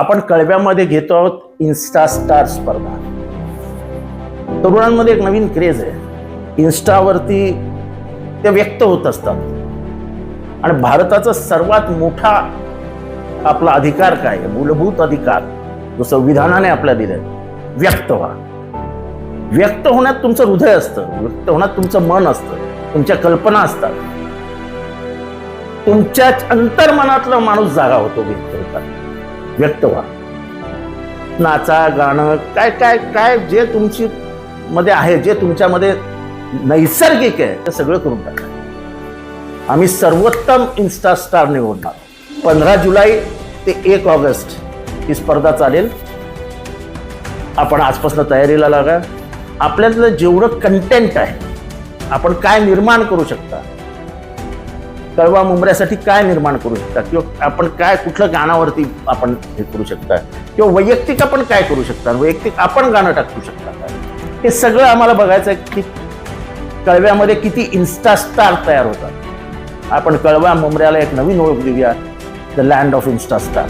आपण कळव्यामध्ये घेतो आहोत इन्स्टा स्टार स्पर्धा. तरुणांमध्ये एक नवीन क्रेज आहे. इन्स्टावरती ते व्यक्त होत असतात. आणि भारताचा सर्वात मोठा आपला अधिकार काय आहे? मूलभूत अधिकार जो संविधानाने आपल्या दिलाय व्यक्त व्हा. व्यक्त होण्यात तुमचं हृदय असतं. व्यक्त होण्यात तुमचं मन असतं. तुमच्या कल्पना असतात. तुमच्या अंतर्मनातला माणूस जागा होतो व्यक्त होतात व्यक्त व्हा. नाचा गाणं काय काय काय जे तुमची मध्ये आहे जे तुमच्यामध्ये नैसर्गिक आहे ते सगळं करून टाका. आम्ही सर्वोत्तम इन्स्टा स्टार निवडणार. पंधरा जुलै ते एक ऑगस्ट ही स्पर्धा चालेल. आपण आजपासून तयारीला लागा. आपल्यातलं जेवढं कंटेंट आहे आपण काय निर्माण करू शकता कळवा मुंबऱ्यासाठी काय निर्माण करू शकता? किंवा आपण काय कुठलं गाणावरती आपण हे करू शकता? किंवा वैयक्तिक आपण काय करू शकता? वैयक्तिक आपण गाणं टाकू शकता काय हे सगळं आम्हाला बघायचं आहे की कळव्यामध्ये किती इन्स्टा स्टार तयार होतात. आपण कळवा मुंबऱ्याला एक नवीन ओळख देऊया. The land of Insta star